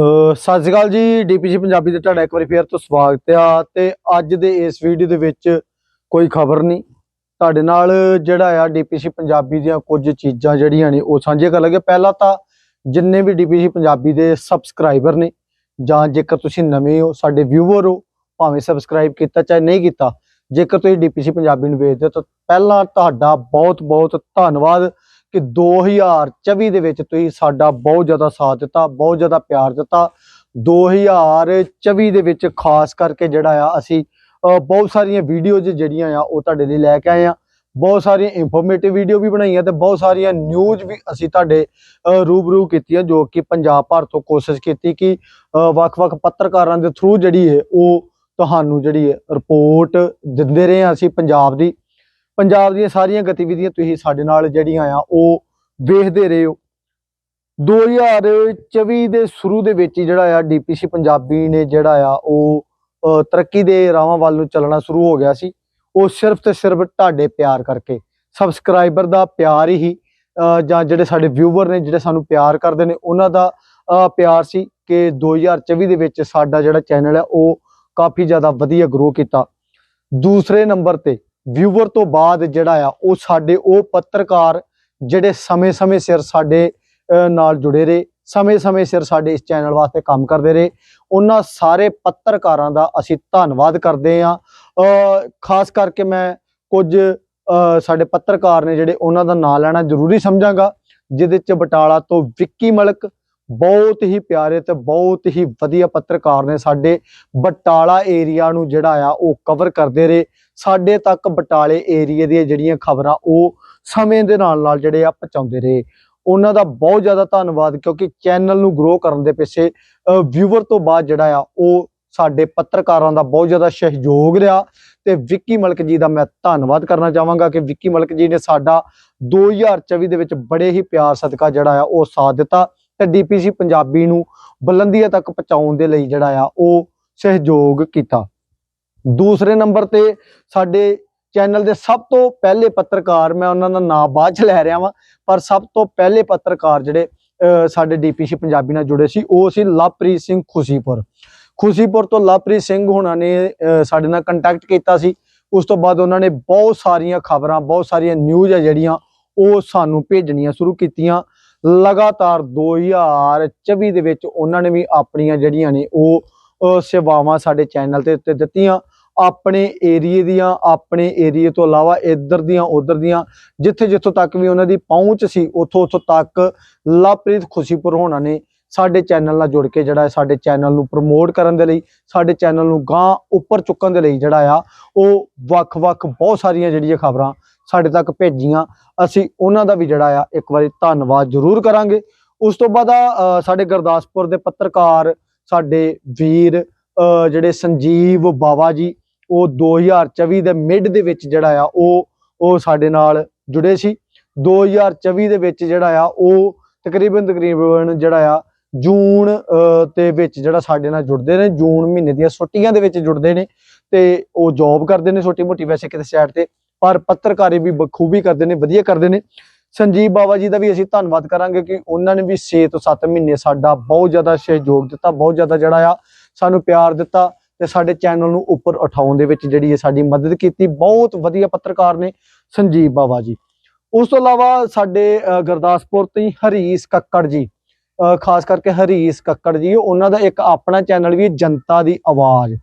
ਸਤਿ ਸ਼੍ਰੀ ਅਕਾਲ ਜੀ ਡੀਪੀਜੀ ਪੰਜਾਬੀ ਤੇ ਤੁਹਾਡਾ ਇੱਕ ਵਾਰੀ ਫੇਰ ਤੋਂ ਸਵਾਗਤ ਆ ਤੇ ਅੱਜ ਦੇ ਇਸ ਵੀਡੀਓ ਦੇ ਵਿੱਚ ਕੋਈ ਖਬਰ ਨਹੀਂ। ਤੁਹਾਡੇ ਨਾਲ ਜਿਹੜਾ ਆ ਡੀਪੀਸੀ ਪੰਜਾਬੀ ਦੀਆਂ ਕੁਝ ਚੀਜ਼ਾਂ ਜਿਹੜੀਆਂ ਨੇ ਉਹ ਸਾਂਝੀਆਂ ਕਰ ਲਗੇ। ਪਹਿਲਾਂ ਤਾਂ ਜਿੰਨੇ ਵੀ ਡੀਪੀਸੀ ਪੰਜਾਬੀ ਦੇ ਸਬਸਕ੍ਰਾਈਬਰ ਨੇ ਜਾਂ ਜੇਕਰ ਤੁਸੀਂ ਨਵੇਂ ਹੋ, ਸਾਡੇ ਵਿਊਅਰ ਹੋ, ਭਾਵੇਂ ਸਬਸਕ੍ਰਾਈਬ ਕੀਤਾ ਚਾਹੇ ਨਹੀਂ ਕੀਤਾ, ਜੇਕਰ ਤੁਸੀਂ ਡੀਪੀਸੀ ਪੰਜਾਬੀ ਨੂੰ ਵੇਖਦੇ ਹੋ ਤਾਂ ਪਹਿਲਾਂ ਤੁਹਾਡਾ ਬਹੁਤ ਬਹੁਤ ਧੰਨਵਾਦ। ਕਿ 2024 ਦੇ ਵਿੱਚ ਤੁਸੀਂ ਸਾਡਾ ਬਹੁਤ ਜ਼ਿਆਦਾ ਸਾਥ ਦਿੱਤਾ, ਬਹੁਤ ਜ਼ਿਆਦਾ ਪਿਆਰ ਦਿੱਤਾ। 2024 ਦੇ ਵਿੱਚ ਖਾਸ ਕਰਕੇ ਜਿਹੜਾ ਆ, ਅਸੀਂ ਬਹੁਤ ਸਾਰੀਆਂ ਵੀਡੀਓਜ਼ ਜਿਹੜੀਆਂ ਆ, ਉਹ ਤੁਹਾਡੇ ਲਈ ਲੈ ਕੇ ਆਏ ਆ। ਬਹੁਤ ਸਾਰੀਆਂ ਇਨਫੋਰਮੇਟਿਵ ਵੀਡੀਓ ਵੀ ਬਣਾਈਆਂ ਤੇ ਬਹੁਤ ਸਾਰੀਆਂ ਨਿਊਜ਼ ਵੀ ਅਸੀਂ ਤੁਹਾਡੇ ਰੂਬਰੂ ਕੀਤੀਆਂ, ਜੋ ਕਿ ਪੰਜਾਬ ਭਰ ਤੋਂ ਕੋਸ਼ਿਸ਼ ਕੀਤੀ ਕਿ ਵੱਖ-ਵੱਖ ਪੱਤਰਕਾਰਾਂ ਦੇ ਥਰੂ ਜਿਹੜੀ ਹੈ ਉਹ ਤੁਹਾਨੂੰ ਜਿਹੜੀ ਹੈ ਰਿਪੋਰਟ ਦਿੰਦੇ ਰਹੇ ਹਾਂ ਅਸੀਂ ਪੰਜਾਬ ਦੀ। ਪੰਜਾਬ ਦੀਆਂ ਸਾਰੀਆਂ ਗਤੀਵਿਧੀਆਂ ਤੁਸੀਂ ਸਾਡੇ ਨਾਲ ਜਿਹੜੀਆਂ ਆ, ਉਹ ਵੇਖਦੇ ਰਹੇ। ਹੋ 2024 ਦੇ ਸ਼ੁਰੂ ਦੇ ਵਿੱਚ ਜਿਹੜਾ ਆ, ਡੀਪੀਸੀ ਪੰਜਾਬੀ ਨੇ ਜਿਹੜਾ ਆ, ਉਹ ਤਰੱਕੀ ਦੇ ਰਾਹਾਂ ਵੱਲ ਨੂੰ ਚੱਲਣਾ ਸ਼ੁਰੂ ਹੋ ਗਿਆ ਸੀ। ਉਹ ਸਿਰਫ ਤੇ ਸਿਰਫ ਤੁਹਾਡੇ ਪਿਆਰ ਕਰਕੇ, ਸਬਸਕ੍ਰਾਈਬਰ ਦਾ ਪਿਆਰ ਹੀ ਜਾਂ ਜਿਹੜੇ ਸਾਡੇ ਵਿਊਵਰ ਨੇ, ਜਿਹੜੇ ਸਾਨੂੰ ਪਿਆਰ ਕਰਦੇ ਨੇ, ਉਹਨਾਂ ਦਾ ਪਿਆਰ ਸੀ ਕਿ 2024 ਦੇ ਵਿੱਚ ਸਾਡਾ ਜਿਹੜਾ ਚੈਨਲ ਹੈ, ਉਹ ਕਾਫੀ ਜ਼ਿਆਦਾ ਵਧੀਆ ਗਰੋ ਕੀਤਾ। ਦੂਸਰੇ ਨੰਬਰ ਤੇ ਵਿਊਅਰ ਤੋਂ ਬਾਅਦ ਜਿਹੜਾ ਆ, ਉਹ ਸਾਡੇ, ਉਹ ਪੱਤਰਕਾਰ ਜਿਹੜੇ ਸਮੇਂ-ਸਮੇਂ ਸਿਰ ਸਾਡੇ ਨਾਲ ਜੁੜੇ ਰਹੇ, ਸਮੇਂ-ਸਮੇਂ ਸਿਰ ਸਾਡੇ ਇਸ ਚੈਨਲ ਵਾਸਤੇ ਕੰਮ ਕਰਦੇ ਰਹੇ। ਉਹਨਾਂ ਸਾਰੇ ਪੱਤਰਕਾਰਾਂ ਦਾ ਅਸੀਂ ਧੰਨਵਾਦ ਕਰਦੇ ਹਾਂ। ਖਾਸ ਕਰਕੇ ਮੈਂ ਕੁਝ ਸਾਡੇ ਪੱਤਰਕਾਰ ਨੇ ਜਿਹੜੇ ਉਹਨਾਂ ਦਾ ਨਾਂ ਲੈਣਾ ਜ਼ਰੂਰੀ ਸਮਝਾਂਗਾ, ਜਿਹਦੇ ਚ ਬਟਾਲਾ ਤੋਂ ਵਿੱਕੀ ਮਲਕ ਬਹੁਤ ਹੀ ਪਿਆਰੇ ਤੇ ਬਹੁਤ ਹੀ ਵਧੀਆ ਪੱਤਰਕਾਰ ਨੇ ਸਾਡੇ ਬਟਾਲਾ ਏਰੀਆ ਨੂੰ ਜਿਹੜਾ ਆ, ਉਹ ਕਵਰ ਕਰਦੇ ਰਹੇ। ਸਾਡੇ ਤੱਕ ਬਟਾਲੇ ਏਰੀਆ ਦੀਆਂ ਜਿਹੜੀਆਂ ਖਬਰਾਂ, ਉਹ ਸਮੇਂ ਦੇ ਨਾਲ ਨਾਲ ਜਿਹੜੇ ਆ ਪਹੁੰਚਾਉਂਦੇ ਰਹੇ। ਉਹਨਾਂ ਦਾ ਬਹੁਤ ਜ਼ਿਆਦਾ ਧੰਨਵਾਦ, ਕਿਉਂਕਿ ਚੈਨਲ ਨੂੰ ਗਰੋ ਕਰਨ ਦੇ ਪਿੱਛੇ ਵਿਊਅਰ ਤੋਂ ਬਾਅਦ ਜਿਹੜਾ ਆ, ਉਹ ਸਾਡੇ ਪੱਤਰਕਾਰਾਂ ਦਾ ਬਹੁਤ ਜ਼ਿਆਦਾ ਸਹਿਯੋਗ ਰਿਹਾ। ਤੇ ਵਿੱਕੀ ਮਲਕ ਜੀ ਦਾ ਮੈਂ ਧੰਨਵਾਦ ਕਰਨਾ ਚਾਹਾਂਗਾ ਕਿ ਵਿੱਕੀ ਮਲਕ ਜੀ ਨੇ ਸਾਡਾ 2024 ਦੇ ਵਿੱਚ ਬੜੇ ਹੀ ਪਿਆਰ ਸਦਕਾ ਜਿਹੜਾ ਆ, ਉਹ ਸਾਥ ਦਿੱਤਾ। ਤੇ ਡੀਪੀਸੀ ਪੰਜਾਬੀ ਨੂੰ ਬੁਲੰਦੀਆਂ ਤੱਕ ਪਹੁੰਚਾਉਣ ਦੇ ਲਈ ਜਿਹੜਾ ਆ ਉਹ ਸਹਿਯੋਗ ਕੀਤਾ। ਦੂਸਰੇ ਨੰਬਰ ਤੇ ਸਾਡੇ ਚੈਨਲ ਦੇ ਸਭ ਤੋਂ ਪਹਿਲੇ ਪੱਤਰਕਾਰ, ਮੈਂ ਉਹਨਾਂ ਦਾ ਨਾਮ ਬਾਅਦ ਚ ਲੈ ਰਿਹਾ ਵਾਂ, ਪਰ ਸਭ ਤੋਂ ਪਹਿਲੇ ਪੱਤਰਕਾਰ ਜਿਹੜੇ, ਅਹ, ਸਾਡੇ ਡੀਪੀਸੀ ਪੰਜਾਬੀ ਨਾਲ ਜੁੜੇ ਸੀ, ਉਹ ਸੀ ਲਵਪ੍ਰੀਤ ਸਿੰਘ ਖੁਸ਼ੀਪੁਰ। ਖੁਸ਼ੀਪੁਰ ਤੋਂ ਲਵਪ੍ਰੀਤ ਸਿੰਘ ਹੁਣਾਂ ਨੇ ਸਾਡੇ ਨਾਲ ਕੰਟੈਕਟ ਕੀਤਾ ਸੀ। ਉਸ ਤੋਂ ਬਾਅਦ ਉਹਨਾਂ ਨੇ ਬਹੁਤ ਸਾਰੀਆਂ ਖਬਰਾਂ, ਬਹੁਤ ਸਾਰੀਆਂ ਨਿਊਜ਼ ਆ ਜਿਹੜੀਆਂ, ਉਹ ਸਾਨੂੰ ਭੇਜਣੀਆਂ ਸ਼ੁਰੂ ਕੀਤੀਆਂ। ਲਗਾਤਾਰ 2024 ਦੇ ਵਿੱਚ ਉਹਨਾਂ ਨੇ ਵੀ ਆਪਣੀਆਂ ਜਿਹੜੀਆਂ ਨੇ ਉਹ ਸੇਵਾਵਾਂ ਸਾਡੇ ਚੈਨਲ ਤੇ ਉੱਤੇ ਦਿੱਤੀਆਂ। ਆਪਣੇ ਏਰੀਏ ਦੀਆਂ, ਆਪਣੇ ਏਰੀਏ ਤੋਂ ਇਲਾਵਾ ਇੱਧਰ ਦੀਆਂ, ਉੱਧਰ ਦੀਆਂ, ਜਿੱਥੇ ਜਿੱਥੋਂ ਤੱਕ ਵੀ ਉਹਨਾਂ ਦੀ ਪਹੁੰਚ ਸੀ, ਉੱਥੋਂ ਉੱਥੋਂ ਤੱਕ ਲਵਪ੍ਰੀਤ ਖੁਸ਼ੀਪੁਰ ਹੋਣਾ ਨੇ ਸਾਡੇ ਚੈਨਲ ਨਾਲ ਜੁੜ ਕੇ ਜਿਹੜਾ ਸਾਡੇ ਚੈਨਲ ਨੂੰ ਪ੍ਰਮੋਟ ਕਰਨ ਦੇ ਲਈ, ਸਾਡੇ ਚੈਨਲ ਨੂੰ ਗਾਂ ਉੱਪਰ ਚੁੱਕਣ ਦੇ ਲਈ ਜਿਹੜਾ ਆ, ਉਹ ਵੱਖ-ਵੱਖ ਬਹੁਤ ਸਾਰੀਆਂ ਜਿਹੜੀਆਂ ਖਬਰਾਂ ਸਾਡੇ ਤੱਕ ਭੇਜੀਆਂ। ਅਸੀਂ ਉਹਨਾਂ ਦਾ ਵੀ ਜਿਹੜਾ ਆ ਇੱਕ ਵਾਰੀ ਧੰਨਵਾਦ ਜ਼ਰੂਰ ਕਰਾਂਗੇ। ਉਸ ਤੋਂ ਬਾਅਦ ਸਾਡੇ ਗੁਰਦਾਸਪੁਰ ਦੇ ਪੱਤਰਕਾਰ ਸਾਡੇ ਵੀਰ ਜਿਹੜੇ ਸੰਜੀਵ ਬਾਵਾ ਜੀ ਉਹ 2024 ਦੇ ਮਿਡ ਦੇ ਵਿੱਚ ਜਿਹੜਾ ਆ ਉਹ ਉਹ ਸਾਡੇ ਨਾਲ ਜੁੜੇ ਸੀ। 2024 ਦੇ ਵਿੱਚ ਜਿਹੜਾ ਆ ਉਹ ਤਕਰੀਬਨ ਤਕਰੀਬਨ ਜਿਹੜਾ ਆ ਜੂਨ ਅ, ਦੇ ਵਿੱਚ ਜਿਹੜਾ ਸਾਡੇ ਨਾਲ ਜੁੜਦੇ ਨੇ ਜੂਨ ਮਹੀਨੇ ਦੀਆਂ ਛੁੱਟੀਆਂ ਦੇ ਵਿੱਚ ਜੁੜਦੇ ਨੇ ਤੇ ਉਹ ਜੌਬ ਕਰਦੇ ਨੇ ਛੋਟੀ ਮੋਟੀ ਵੈਸੇ ਕਿਤੇ ਸਾਈਡ ਤੇ। ਪਰ ਪੱਤਰਕਾਰੀ ਵੀ ਬਖੂਬੀ ਕਰਦੇ ਨੇ ਵਧੀਆ ਕਰਦੇ ਨੇ। ਸੰਜੀਵ ਬਾਵਾ ਜੀ ਦਾ ਵੀ ਅਸੀਂ ਧੰਨਵਾਦ ਕਰਾਂਗੇ ਕਿ ਉਹਨਾਂ ਨੇ ਵੀ 6 ਤੋਂ 7 ਮਹੀਨੇ ਸਾਡਾ ਬਹੁਤ ਜ਼ਿਆਦਾ ਸਹਿਯੋਗ ਦਿੱਤਾ ਬਹੁਤ ਜ਼ਿਆਦਾ ਜਿਹੜਾ ਆ ਸਾਨੂੰ ਪਿਆਰ ਦਿੱਤਾ ਤੇ ਸਾਡੇ ਚੈਨਲ ਨੂੰ ਉੱਪਰ ਉਠਾਉਣ ਦੇ ਵਿੱਚ ਜਿਹੜੀ ਹੈ ਸਾਡੀ ਮਦਦ ਕੀਤੀ। ਬਹੁਤ ਵਧੀਆ ਪੱਤਰਕਾਰ ਨੇ ਸੰਜੀਵ ਬਾਵਾ ਜੀ। ਉਸ ਤੋਂ ਇਲਾਵਾ ਸਾਡੇ ਅ, ਗੁਰਦਾਸਪੁਰ ਤੋਂ ਹੀ ਹਰੀਸ ਕੱਕੜ ਜੀ ਖਾਸ ਕਰਕੇ ਹਰੀਸ ਕੱਕੜ ਜੀ ਉਹਨਾਂ ਦਾ ਇੱਕ ਆਪਣਾ ਚੈਨਲ ਵੀ ਜਨਤਾ ਦੀ ਆਵਾਜ਼।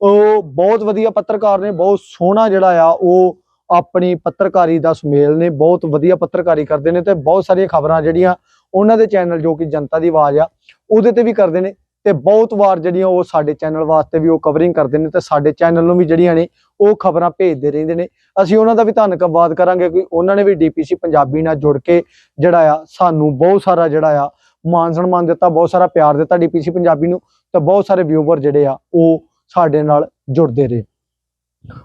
ਉਹ ਬਹੁਤ ਵਧੀਆ ਪੱਤਰਕਾਰ ਨੇ ਬਹੁਤ ਸੋਹਣਾ ਜਿਹੜਾ ਆ ਉਹ ਆਪਣੀ ਪੱਤਰਕਾਰੀ ਦਾ ਸੁਮੇਲ ਨੇ, ਬਹੁਤ ਵਧੀਆ ਪੱਤਰਕਾਰੀ ਕਰਦੇ ਨੇ ਤੇ ਬਹੁਤ ਸਾਰੀਆਂ ਖਬਰਾਂ ਜਿਹੜੀਆਂ ਉਹਨਾਂ ਦੇ ਚੈਨਲ ਜੋ ਕਿ ਜਨਤਾ ਦੀ ਆਵਾਜ਼ ਆ, ਉਹਦੇ ਤੇ ਵੀ ਕਰਦੇ ਨੇ ਤੇ ਬਹੁਤ ਵਾਰ ਜਿਹੜੀਆਂ ਉਹ ਸਾਡੇ ਚੈਨਲ ਵਾਸਤੇ ਵੀ ਉਹ ਕਵਰਿੰਗ ਕਰਦੇ ਨੇ ਤੇ ਸਾਡੇ ਚੈਨਲ ਨੂੰ ਵੀ ਜਿਹੜੀਆਂ ਨੇ ਉਹ ਖਬਰਾਂ ਭੇਜਦੇ ਰਹਿੰਦੇ ਨੇ। ਅਸੀਂ ਉਹਨਾਂ ਦਾ ਵੀ ਧੰਨਵਾਦ ਕਰਾਂਗੇ ਕਿ ਉਹਨਾਂ ਨੇ ਵੀ ਡੀਪੀਸੀ ਪੰਜਾਬੀ ਨਾਲ ਜੁੜ ਕੇ ਜਿਹੜਾ ਆ, ਸਾਨੂੰ ਬਹੁਤ ਸਾਰਾ ਜਿਹੜਾ ਆ ਮਾਨ ਸਨਮਾਨ ਦਿੱਤਾ, ਬਹੁਤ ਸਾਰਾ ਪਿਆਰ ਦਿੱਤਾ ਡੀਪੀਸੀ ਪੰਜਾਬੀ ਨੂੰ ਤੇ ਬਹੁਤ ਸਾਰੇ ਵਿਊਵਰ ਜਿਹੜੇ ਆ, ਉਹ ਸਾਡੇ ਨਾਲ ਜੁੜਦੇ ਰਹੇ।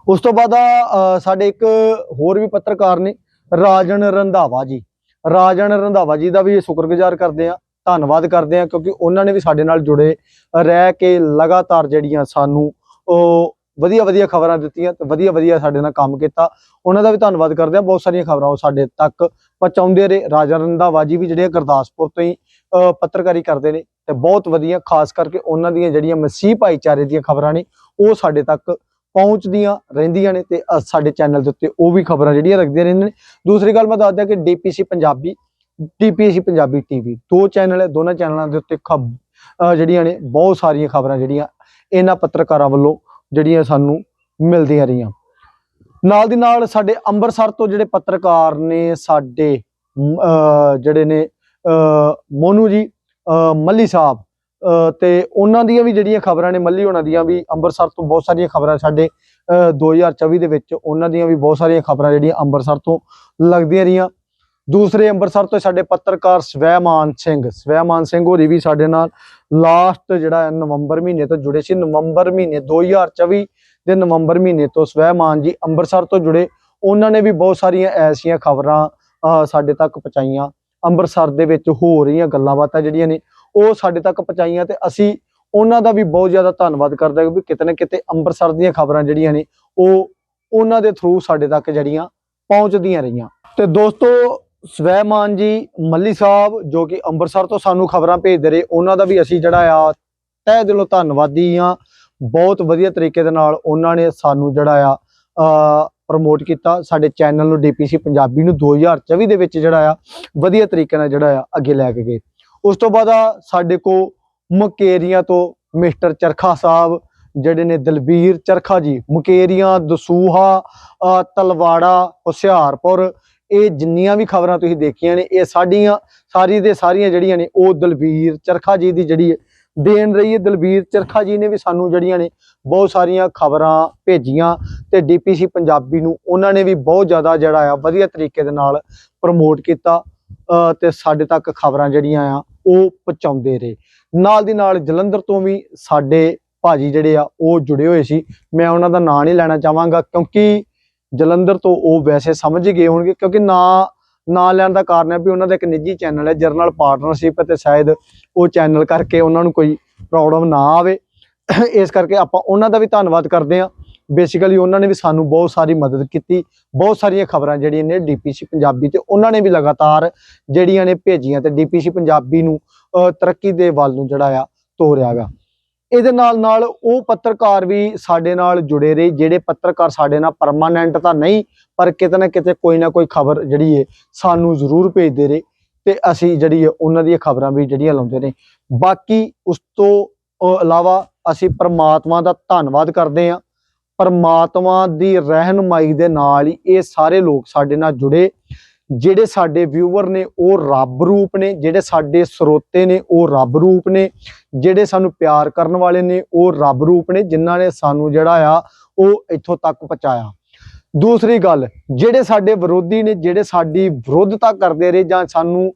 ਉਸ ਤੋਂ ਬਾਅਦ ਆ, ਸਾਡੇ ਇੱਕ ਹੋਰ ਵੀ ਪੱਤਰਕਾਰ ਨੇ ਰਾਜਨ ਰੰਧਾਵਾ ਜੀ। ਰਾਜਨ ਰੰਧਾਵਾ ਜੀ ਦਾ ਵੀ ਸ਼ੁਕਰਗੁਜ਼ਾਰ ਕਰਦੇ ਆ ਧੰਨਵਾਦ ਕਰਦੇ ਆ ਕਿਉਂਕਿ ਉਹਨਾਂ ਨੇ ਵੀ ਸਾਡੇ ਨਾਲ ਜੁੜੇ ਰਹਿ ਕੇ ਲਗਾਤਾਰ ਜਿਹੜੀਆਂ ਸਾਨੂੰ ਉਹ ਵਧੀਆ ਵਧੀਆ ਖਬਰਾਂ ਦਿੱਤੀਆਂ ਤੇ ਵਧੀਆ ਵਧੀਆ ਸਾਡੇ ਨਾਲ ਕੰਮ ਕੀਤਾ। ਉਹਨਾਂ ਦਾ ਵੀ ਧੰਨਵਾਦ ਕਰਦੇ ਆ ਬਹੁਤ ਸਾਰੀਆਂ ਖਬਰਾਂ ਉਹ ਸਾਡੇ ਤੱਕ ਪਹੁੰਚਾਉਂਦੇ ਰਹੇ। ਰਾਜਾ ਰੰਧਾਵਾ ਜੀ ਵੀ ਜਿਹੜੇ ਗੁਰਦਾਸਪੁਰ ਤੋਂ ਹੀ ਅ, ਪੱਤਰਕਾਰੀ ਕਰਦੇ ਨੇ ਤੇ ਬਹੁਤ ਵਧੀਆ ਖਾਸ ਕਰਕੇ ਉਹਨਾਂ ਦੀਆਂ ਜਿਹੜੀਆਂ ਮਸੀਹ ਭਾਈਚਾਰੇ ਦੀਆਂ ਖਬਰਾਂ ਨੇ ਉਹ ਸਾਡੇ ਤੱਕ ਪਹੁੰਚਦੀਆਂ ਰਹਿੰਦੀਆਂ ਨੇ ਤੇ ਸਾਡੇ ਚੈਨਲ ਦੇ ਉੱਤੇ ਉਹ ਵੀ ਖਬਰਾਂ ਜਿਹੜੀਆਂ ਰੱਖਦੇ ਰਹਿੰਦੇ ਨੇ। ਦੂਸਰੀ ਗੱਲ ਮੈਂ ਦੱਸ ਦਿਆਂ ਕਿ DPC Punjabi DPC Punjabi TV ਦੋ ਚੈਨਲ ਹੈ, ਦੋਨਾਂ ਚੈਨਲਾਂ ਦੇ ਉੱਤੇ ਖਬ ਜਿਹੜੀਆਂ ਨੇ, ਬਹੁਤ ਸਾਰੀਆਂ ਖਬਰਾਂ ਜਿਹੜੀਆਂ ਇਹਨਾਂ ਪੱਤਰਕਾਰਾਂ ਵੱਲੋਂ ਜਿਹੜੀਆਂ ਸਾਨੂੰ ਮਿਲਦੀਆਂ ਰਹੀਆਂ। ਨਾਲ ਦੀ ਨਾਲ ਸਾਡੇ ਅੰਮ੍ਰਿਤਸਰ ਤੋਂ ਜਿਹੜੇ ਪੱਤਰਕਾਰ ਨੇ, ਸਾਡੇ ਜਿਹੜੇ ਨੇ ਮੋਨੂ ਜੀ ਮੱਲੀ ਸਾਹਿਬ ਤੇ ਉਹਨਾਂ ਦੀਆਂ ਵੀ ਜਿਹੜੀਆਂ ਖਬਰਾਂ ਨੇ ਮੱਲੀ ਹੋਣਾ ਦੀਆਂ ਵੀ ਅੰਮ੍ਰਿਤਸਰ ਤੋਂ ਬਹੁਤ ਸਾਰੀਆਂ ਖਬਰਾਂ ਸਾਡੇ ਅ, 2024 ਦੇ ਵਿੱਚ ਉਹਨਾਂ ਦੀਆਂ ਵੀ ਬਹੁਤ ਸਾਰੀਆਂ ਖਬਰਾਂ ਜਿਹੜੀਆਂ ਅੰਮ੍ਰਿਤਸਰ ਤੋਂ ਲੱਗਦੀਆਂ ਰਹੀਆਂ। ਦੂਸਰੇ ਅੰਮ੍ਰਿਤਸਰ ਤੋਂ ਸਾਡੇ ਪੱਤਰਕਾਰ ਸਵੈਮਾਨ ਸਿੰਘ ਸਵੈਮਾਨ ਸਿੰਘ ਹੋਰੀ ਵੀ ਸਾਡੇ ਨਾਲ ਲਾਸਟ ਜਿਹੜਾ ਨਵੰਬਰ ਮਹੀਨੇ ਤੋਂ ਜੁੜੇ ਸੀ। ਨਵੰਬਰ ਮਹੀਨੇ 2024 ਦੇ ਨਵੰਬਰ ਮਹੀਨੇ ਤੋਂ ਸਵੈਮਾਨ ਜੀ ਅੰਮ੍ਰਿਤਸਰ ਤੋਂ ਜੁੜੇ। ਉਹਨਾਂ ਨੇ ਵੀ ਬਹੁਤ ਸਾਰੀਆਂ ਐਸੀਆਂ ਖਬਰਾਂ ਅ, ਸਾਡੇ ਤੱਕ ਪਹੁੰਚਾਈਆਂ। ਅੰਮ੍ਰਿਤਸਰ ਦੇ ਵਿੱਚ ਹੋ ਰਹੀਆਂ ਗੱਲਾਂ ਬਾਤਾਂ ਜਿਹੜੀਆਂ ਨੇ ਉਹ ਸਾਡੇ ਤੱਕ ਪਹੁੰਚਾਈਆਂ ਤੇ ਅਸੀਂ ਉਹਨਾਂ ਦਾ ਵੀ ਬਹੁਤ ਜ਼ਿਆਦਾ ਧੰਨਵਾਦ ਕਰਦੇ ਹਾਂ ਕਿ ਕਿਤੇ ਨਾ ਕਿਤੇ ਅੰਮ੍ਰਿਤਸਰ ਦੀਆਂ ਖਬਰਾਂ ਜਿਹੜੀਆਂ ਨੇ, ਉਹ ਉਹਨਾਂ ਦੇ ਥਰੂ ਸਾਡੇ ਤੱਕ ਜਿਹੜੀਆਂ ਪਹੁੰਚਦੀਆਂ ਰਹੀਆਂ। ਤੇ ਦੋਸਤੋ ਸਵੈਮਾਨ ਜੀ, ਮੱਲੀ ਸਾਹਿਬ ਜੋ ਕਿ ਅੰਮ੍ਰਿਤਸਰ ਤੋਂ ਸਾਨੂੰ ਖਬਰਾਂ ਭੇਜਦੇ ਰਹੇ, ਉਹਨਾਂ ਦਾ ਵੀ ਅਸੀਂ ਜਿਹੜਾ ਆ ਤਹਿ ਦਿਲੋਂ ਧੰਨਵਾਦੀ ਆ ਬਹੁਤ ਵਧੀਆ ਤਰੀਕੇ ਦੇ ਨਾਲ ਉਹਨਾਂ ਨੇ ਸਾਨੂੰ ਜਿਹੜਾ ਆ ਪ੍ਰਮੋਟ ਕੀਤਾ। ਸਾਡੇ ਚੈਨਲ ਨੂੰ ਡੀਪੀਸੀ ਪੰਜਾਬੀ ਨੂੰ 2024 ਦੇ ਵਿੱਚ ਜਿਹੜਾ ਆ, ਵਧੀਆ ਤਰੀਕੇ ਨਾਲ ਜਿਹੜਾ ਆ ਅੱਗੇ ਲੈ ਕੇ ਗਏ। ਉਸ ਤੋਂ ਬਾਅਦ ਸਾਡੇ ਕੋ ਮੁਕੇਰੀਆਂ ਤੋਂ ਮਿਸਟਰ ਚਰਖਾ ਸਾਹਿਬ ਜਿਹੜੇ ਨੇ ਦਲਬੀਰ ਚਰਖਾ ਜੀ ਮੁਕੇਰੀਆਂ ਦਸੂਹਾ ਤਲਵਾੜਾ ਹੁਸ਼ਿਆਰਪੁਰ ਇਹ ਜਿੰਨੀਆਂ ਵੀ ਖਬਰਾਂ ਤੁਸੀਂ ਦੇਖੀਆਂ ਨੇ ਇਹ ਸਾਡੀਆਂ ਸਾਰੀ ਦੇ ਸਾਰੀਆਂ ਜਿਹੜੀਆਂ ਨੇ ਉਹ ਦਲਬੀਰ ਚਰਖਾ ਜੀ ਦੀ ਜਿਹੜੀ ਹੈ ਦੇਣ ਰਹੀ ਹੈ। ਦਲਬੀਰ ਚਰਖਾ ਜੀ ਨੇ ਵੀ ਸਾਨੂੰ ਜਿਹੜੀਆਂ ਨੇ ਬਹੁਤ ਸਾਰੀਆਂ ਖਬਰਾਂ ਭੇਜੀਆਂ ਤੇ ਡੀਪੀਸੀ ਪੰਜਾਬੀ ਨੂੰ ਉਹਨਾਂ ਨੇ ਵੀ ਬਹੁਤ ਜ਼ਿਆਦਾ ਜਿਹੜਾ ਆ ਵਧੀਆ ਤਰੀਕੇ ਦੇ ਨਾਲ ਪ੍ਰਮੋਟ ਕੀਤਾ ਅ, ਤੇ ਸਾਡੇ ਤੱਕ ਖਬਰਾਂ ਜਿਹੜੀਆਂ ਆ ਉਹ ਪਹੁੰਚਾਉਂਦੇ ਰਹੇ। ਨਾਲ ਦੀ ਨਾਲ ਜਲੰਧਰ ਤੋਂ ਵੀ ਸਾਡੇ ਭਾਜੀ ਜਿਹੜੇ ਆ, ਉਹ ਜੁੜੇ ਹੋਏ ਸੀ। ਮੈਂ ਉਹਨਾਂ ਦਾ ਨਾਂ ਨਹੀਂ ਲੈਣਾ ਚਾਹਾਂਗਾ ਕਿਉਂਕਿ ਜਲੰਧਰ ਤੋਂ ਉਹ ਵੈਸੇ ਸਮਝ ਗਏ ਹੋਣਗੇ ਕਿਉਂਕਿ ਨਾਂ ਨਾਂ ਲੈਣ ਦਾ ਕਾਰਨ ਹੈ ਵੀ ਉਹਨਾਂ ਦਾ ਇੱਕ ਨਿੱਜੀ ਚੈਨਲ ਹੈ ਜਰਨਲ ਪਾਰਟਨਰਸ਼ਿਪ ਤੇ ਸ਼ਾਇਦ ਉਹ ਚੈਨਲ ਕਰਕੇ ਉਹਨਾਂ ਨੂੰ ਕੋਈ ਪ੍ਰੋਬਲਮ ਨਾ ਆਵੇ। ਇਸ ਕਰਕੇ ਆਪਾਂ ਉਹਨਾਂ ਦਾ ਵੀ ਧੰਨਵਾਦ ਕਰਦੇ ਹਾਂ। ਬੇਸਿਕਲੀ ਉਹਨਾਂ ਨੇ ਵੀ ਸਾਨੂੰ ਬਹੁਤ ਸਾਰੀ ਮਦਦ ਕੀਤੀ, ਬਹੁਤ ਸਾਰੀਆਂ ਖਬਰਾਂ ਜਿਹੜੀਆਂ ਨੇ ਡੀਪੀਸੀ ਪੰਜਾਬੀ ਤੇ ਉਹਨਾਂ ਨੇ ਵੀ ਲਗਾਤਾਰ ਜਿਹੜੀਆਂ ਨੇ ਭੇਜੀਆਂ ਤੇ ਡੀਪੀਸੀ ਪੰਜਾਬੀ ਨੂੰ ਤਰੱਕੀ ਦੇ ਵੱਲ ਨੂੰ ਜਿਹੜਾ ਆ ਤੋਰਿਆ ਗਾ। ਇਹਦੇ ਨਾਲ ਨਾਲ ਉਹ ਪੱਤਰਕਾਰ ਵੀ ਸਾਡੇ ਨਾਲ ਜੁੜੇ ਰਹੇ, ਜਿਹੜੇ ਪੱਤਰਕਾਰ ਸਾਡੇ ਨਾਲ ਪਰਮਾਨੈਂਟ ਤਾਂ ਨਹੀਂ, ਪਰ ਕਿਤੇ ਨਾ ਕਿਤੇ ਕੋਈ ਨਾ ਕੋਈ ਖਬਰ ਜਿਹੜੀ ਹੈ ਸਾਨੂੰ ਜ਼ਰੂਰ ਭੇਜਦੇ ਰਹੇ ਤੇ ਅਸੀਂ ਜਿਹੜੀ ਹੈ ਉਹਨਾਂ ਦੀਆਂ ਖਬਰਾਂ ਵੀ ਜਿਹੜੀਆਂ ਲਾਉਂਦੇ ਨੇ ਬਾਕੀ ਉਸ ਤੋਂ ਇਲਾਵਾ ਅਸੀਂ ਪ੍ਰਮਾਤਮਾ ਦਾ ਧੰਨਵਾਦ ਕਰਦੇ ਹਾਂ। ਪਰਮਾਤਮਾ ਦੀ ਰਹਿਨਮਾਈ ਦੇ ਨਾਲ ਹੀ ਇਹ ਸਾਰੇ ਲੋਕ ਸਾਡੇ ਨਾਲ ਜੁੜੇ। ਜਿਹੜੇ ਸਾਡੇ ਵਿਊਵਰ ਨੇ, ਉਹ ਰੱਬ ਰੂਪ ਨੇ। ਜਿਹੜੇ ਸਾਡੇ ਸਰੋਤੇ ਨੇ, ਉਹ ਰੱਬ ਰੂਪ ਨੇ। ਜਿਹੜੇ ਸਾਨੂੰ ਪਿਆਰ ਕਰਨ ਵਾਲੇ ਨੇ, ਉਹ ਰੱਬ ਰੂਪ ਨੇ। ਜਿਨ੍ਹਾਂ ਨੇ ਸਾਨੂੰ ਜਿਹੜਾ ਆ, ਉਹ ਇੱਥੋਂ ਤੱਕ ਪਹੁੰਚਾਇਆ। ਦੂਸਰੀ ਗੱਲ, ਜਿਹੜੇ ਸਾਡੇ ਵਿਰੋਧੀ ਨੇ, ਜਿਹੜੇ ਸਾਡੀ ਵਿਰੋਧਤਾ ਕਰਦੇ ਰਹੇ ਜਾਂ ਸਾਨੂੰ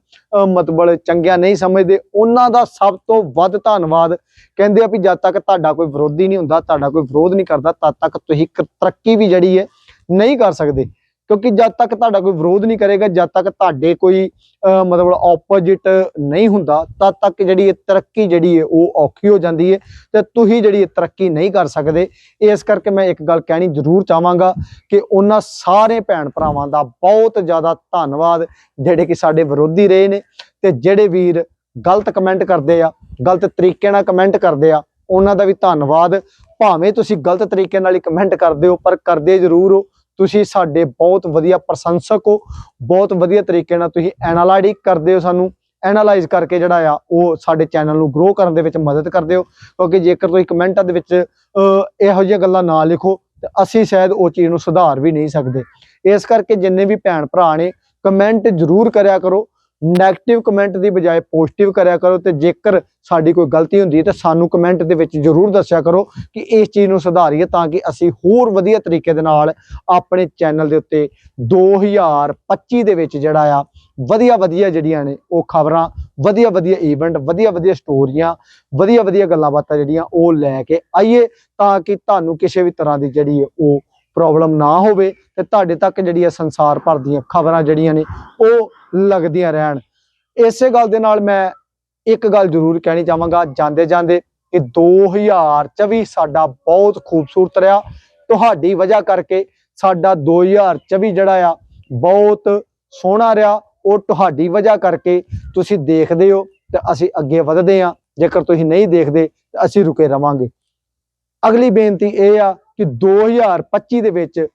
ਮਤਲਬ ਚੰਗਿਆ ਨਹੀਂ ਸਮਝਦੇ, ਉਹਨਾਂ ਦਾ ਸਭ ਤੋਂ ਵੱਧ ਧੰਨਵਾਦ। ਕਹਿੰਦੇ ਆ ਵੀ ਜਦ ਤੱਕ ਤੁਹਾਡਾ ਕੋਈ ਵਿਰੋਧੀ ਨਹੀਂ ਹੁੰਦਾ, ਤੁਹਾਡਾ ਕੋਈ ਵਿਰੋਧ ਨਹੀਂ ਕਰਦਾ, ਤਦ ਤੱਕ ਤੁਸੀਂ ਤਰੱਕੀ ਵੀ ਜਿਹੜੀ ਹੈ ਨਹੀਂ ਕਰ ਸਕਦੇ। ਕਿਉਂਕਿ ਜਦ ਤੱਕ ਤੁਹਾਡਾ ਕੋਈ ਵਿਰੋਧ ਨਹੀਂ ਕਰੇਗਾ, ਜਦ ਤੱਕ ਤੁਹਾਡੇ ਕੋਈ ਮਤਲਬ ਆਪੋਜੀਟ ਨਹੀਂ ਹੁੰਦਾ, ਤਦ ਤੱਕ ਜਿਹੜੀ ਇਹ ਤਰੱਕੀ ਜਿਹੜੀ ਹੈ ਉਹ ਔਖੀ ਹੋ ਜਾਂਦੀ ਹੈ ਤੇ ਤੁਸੀਂ ਜਿਹੜੀ ਇਹ ਤਰੱਕੀ ਨਹੀਂ ਕਰ ਸਕਦੇ। ਇਸ ਕਰਕੇ ਮੈਂ ਇੱਕ ਗੱਲ ਕਹਿਣੀ ਜ਼ਰੂਰ ਚਾਹਾਂਗਾ ਕਿ ਉਹਨਾਂ ਸਾਰੇ ਭੈਣ ਭਰਾਵਾਂ ਦਾ ਬਹੁਤ ਜ਼ਿਆਦਾ ਧੰਨਵਾਦ, ਜਿਹੜੇ ਕਿ ਸਾਡੇ ਵਿਰੋਧੀ ਰਹੇ ਨੇ ਤੇ ਜਿਹੜੇ ਵੀਰ ਗਲਤ ਕਮੈਂਟ ਕਰਦੇ ਆ, ਗਲਤ ਤਰੀਕੇ ਨਾਲ ਕਮੈਂਟ ਕਰਦੇ ਆ, ਉਹਨਾਂ ਦਾ ਵੀ ਧੰਨਵਾਦ। ਭਾਵੇਂ ਤੁਸੀਂ ਗਲਤ ਤਰੀਕੇ ਨਾਲ ਹੀ ਕਮੈਂਟ ਕਰਦੇ ਹੋ, ਪਰ ਕਰਦੇ ਜ਼ਰੂਰ ਹੋ। ਤੁਸੀਂ ਸਾਡੇ ਬਹੁਤ ਵਧੀਆ ਪ੍ਰਸ਼ੰਸਕ ਹੋ, ਬਹੁਤ ਵਧੀਆ ਤਰੀਕੇ ਨਾਲ ਤੁਸੀਂ ਐਨਾਲਾਈਜ਼ ਕਰਦੇ ਹੋ ਸਾਨੂੰ ਐਨਾਲਾਈਜ਼ ਕਰਕੇ ਜਿਹੜਾ ਆ, ਉਹ ਸਾਡੇ ਚੈਨਲ ਨੂੰ ਗਰੋ ਕਰਨ ਦੇ ਵਿੱਚ ਮਦਦ ਕਰਦੇ ਹੋ, ਕਿਉਂਕਿ ਜੇਕਰ ਤੁਸੀਂ ਕਮੈਂਟਾਂ ਦੇ ਵਿੱਚ ਇਹੋ ਜਿਹੀਆਂ ਗੱਲਾਂ ਨਾ ਲਿਖੋ, ਤੇ ਅਸੀਂ ਸ਼ਾਇਦ ਉਹ ਚੀਜ਼ ਨੂੰ ਸੁਧਾਰ ਵੀ ਨਹੀਂ ਸਕਦੇ। ਇਸ ਕਰਕੇ ਜਿੰਨੇ ਵੀ ਭੈਣ ਭਰਾ ਨੇ ਕਮੈਂਟ ਜ਼ਰੂਰ ਕਰਿਆ ਕਰੋ ਨੈਗੇਟਿਵ ਕਮੈਂਟ ਦੀ ਬਜਾਏ ਪੋਜ਼ਿਟਿਵ ਕਰਿਆ ਕਰੋ ਤੇ ਜੇਕਰ ਸਾਡੀ ਕੋਈ ਗਲਤੀ ਹੁੰਦੀ ਹੈ ਤਾਂ ਸਾਨੂੰ ਕਮੈਂਟ ਦੇ ਵਿੱਚ ਜ਼ਰੂਰ ਦੱਸਿਆ ਕਰੋ ਕਿ ਇਸ ਚੀਜ਼ ਨੂੰ ਸੁਧਾਰੀਏ ਤਾਂ ਕਿ ਅਸੀਂ ਹੋਰ ਵਧੀਆ ਤਰੀਕੇ ਦੇ ਨਾਲ ਆਪਣੇ ਚੈਨਲ ਦੇ ਉੱਤੇ 2025 ਦੇ ਵਿੱਚ ਜਿਹੜਾ ਆ ਵਧੀਆ ਵਧੀਆ ਜਿਹੜੀਆਂ ਨੇ ਉਹ ਖਬਰਾਂ ਵਧੀਆ ਵਧੀਆ ਇਵੈਂਟ ਵਧੀਆ ਵਧੀਆ ਸਟੋਰੀਆਂ ਵਧੀਆ ਵਧੀਆ ਗੱਲਾਂ ਬਾਤਾਂ ਜਿਹੜੀਆਂ ਉਹ ਲੈ ਕੇ ਆਈਏ ਤਾਂ ਕਿ ਤੁਹਾਨੂੰ ਕਿਸੇ ਵੀ ਤਰ੍ਹਾਂ ਦੀ ਜਿਹੜੀ ਹੈ ਉਹ ਪ੍ਰੋਬਲਮ ਨਾ ਹੋਵੇ ਤੇ ਤੁਹਾਡੇ ਤੱਕ ਜਿਹੜੀ ਹੈ ਸੰਸਾਰ ਭਰ ਦੀਆਂ ਖਬਰਾਂ ਜਿਹੜੀਆਂ ਨੇ ਉਹ ਲੱਗਦੀਆਂ ਰਹਿਣ। ਇਸੇ ਗੱਲ ਦੇ ਨਾਲ ਮੈਂ ਇੱਕ ਗੱਲ ਜ਼ਰੂਰ ਕਹਿਣੀ ਚਾਹਾਂਗਾ, ਜਾਂਦੇ ਜਾਂਦੇ ਕਿ 2024 ਸਾਡਾ ਬਹੁਤ ਖੂਬਸੂਰਤ ਰਿਹਾ। ਤੁਹਾਡੀ ਵਜ੍ਹਾ ਕਰਕੇ ਸਾਡਾ 2024 ਜਿਹੜਾ ਆ, ਬਹੁਤ ਸੋਹਣਾ ਰਿਹਾ। ਉਹ ਤੁਹਾਡੀ ਵਜ੍ਹਾ ਕਰਕੇ ਤੁਸੀਂ ਦੇਖਦੇ ਹੋ ਤੇ ਅਸੀਂ ਅੱਗੇ ਵਧਦੇ ਹਾਂ। ਜੇਕਰ ਤੁਸੀਂ ਨਹੀਂ ਦੇਖਦੇ ਤਾਂ ਅਸੀਂ ਰੁਕੇ ਰਵਾਂਗੇ। ਅਗਲੀ ਬੇਨਤੀ ਇਹ ਆ ਕਿ 2025 ਦੇ ਵਿੱਚ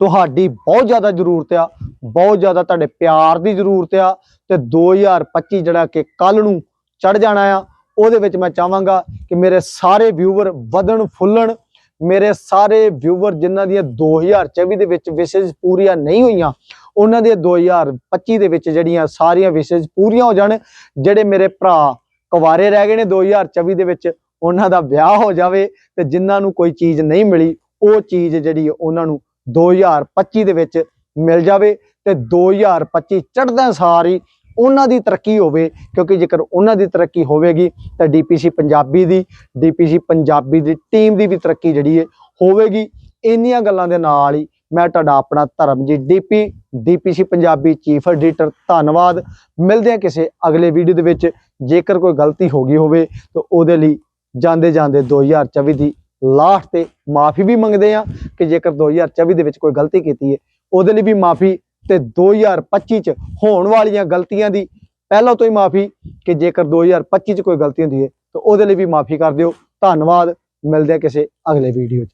ਤੁਹਾਡੀ ਬਹੁਤ ਜ਼ਿਆਦਾ ਜ਼ਰੂਰਤ ਆ, ਬਹੁਤ ਜ਼ਿਆਦਾ ਤੁਹਾਡੇ ਪਿਆਰ ਦੀ ਜ਼ਰੂਰਤ ਆ ਤੇ 2025 ਜਿਹੜਾ ਕਿ ਕੱਲ ਨੂੰ ਚੜ ਜਾਣਾ ਆ, ਉਹਦੇ ਵਿੱਚ ਮੈਂ ਚਾਹਾਂਗਾ ਕਿ ਮੇਰੇ ਸਾਰੇ ਵਿਊਵਰ ਵਧਣ ਫੁੱਲਣ, ਮੇਰੇ ਸਾਰੇ ਵਿਊਵਰ ਜਿਨ੍ਹਾਂ ਦੀਆਂ 2024 ਦੇ ਵਿੱਚ ਵਿਸ਼ੇਜ ਪੂਰੀਆਂ ਨਹੀਂ ਹੋਈਆਂ, ਉਹਨਾਂ ਦੀਆਂ 2025 ਦੇ ਵਿੱਚ ਜਿਹੜੀਆਂ ਸਾਰੀਆਂ ਵਿਸ਼ੇਜ ਪੂਰੀਆਂ ਹੋ ਜਾਣ, ਜਿਹੜੇ ਮੇਰੇ ਭਰਾ ਕੁਵਾਰੇ ਰਹਿ ਗਏ ਨੇ 2024 ਦੇ ਵਿੱਚ ਉਹਨਾਂ ਦਾ ਵਿਆਹ ਹੋ ਜਾਵੇ ਤੇ ਜਿਨ੍ਹਾਂ ਨੂੰ ਕੋਈ ਚੀਜ਼ ਨਹੀਂ ਮਿਲੀ, ਉਹ ਚੀਜ਼ ਜਿਹੜੀ ਉਹਨਾਂ ਨੂੰ 2025 ਦੇ ਵਿੱਚ ਮਿਲ ਜਾਵੇ ਤੇ 2025 ਚੜ੍ਹਦਾ ਹੀ ਉਹਨਾਂ ਦੀ ਤਰੱਕੀ ਹੋਵੇ, ਕਿਉਂਕਿ ਜੇਕਰ ਉਹਨਾਂ ਦੀ ਤਰੱਕੀ ਹੋਵੇਗੀ ਤਾਂ ਡੀਪੀਸੀ ਪੰਜਾਬੀ ਦੀ ਡੀਪੀਸੀ ਪੰਜਾਬੀ ਦੀ ਟੀਮ ਦੀ ਵੀ ਤਰੱਕੀ ਜਿਹੜੀ ਹੈ ਹੋਵੇਗੀ। ਇੰਨੀਆਂ ਗੱਲਾਂ ਦੇ ਨਾਲ ਹੀ ਮੈਂ ਤੁਹਾਡਾ ਆਪਣਾ Dharamjit DP DPC Punjabi chief editor, ਧੰਨਵਾਦ। ਮਿਲਦੇ ਹਾਂ ਕਿਸੇ ਅਗਲੇ ਵੀਡੀਓ ਦੇ ਵਿੱਚ। ਜੇਕਰ ਕੋਈ ਗਲਤੀ ਹੋ ਗਈ ਹੋਵੇ ਤਾਂ ਉਹਦੇ ਲਈ ਜਾਂਦੇ ਜਾਂਦੇ 2024 ਦੀ ਲਾਸਟ ਤੇ ਮਾਫੀ ਵੀ ਮੰਗਦੇ ਆ ਕਿ ਜੇਕਰ 2024 ਦੇ ਵਿੱਚ ਕੋਈ ਗਲਤੀ ਕੀਤੀ ਹੈ, ਉਹਦੇ ਲਈ ਵੀ ਮਾਫੀ ਤੇ 2025 ਚ ਹੋਣ ਵਾਲੀਆਂ ਗਲਤੀਆਂ ਦੀ ਪਹਿਲਾਂ ਤੋਂ ਹੀ ਮਾਫੀ ਕਿ ਜੇਕਰ 2025 ਚ ਕੋਈ ਗਲਤੀ ਹੁੰਦੀ ਹੈ, ਤਾਂ ਉਹਦੇ ਲਈ ਵੀ ਮਾਫੀ ਕਰ ਦਿਓ। ਧੰਨਵਾਦ। ਮਿਲਦੇ ਹਾਂ ਕਿਸੇ ਅਗਲੇ ਵੀਡੀਓ 'ਚ।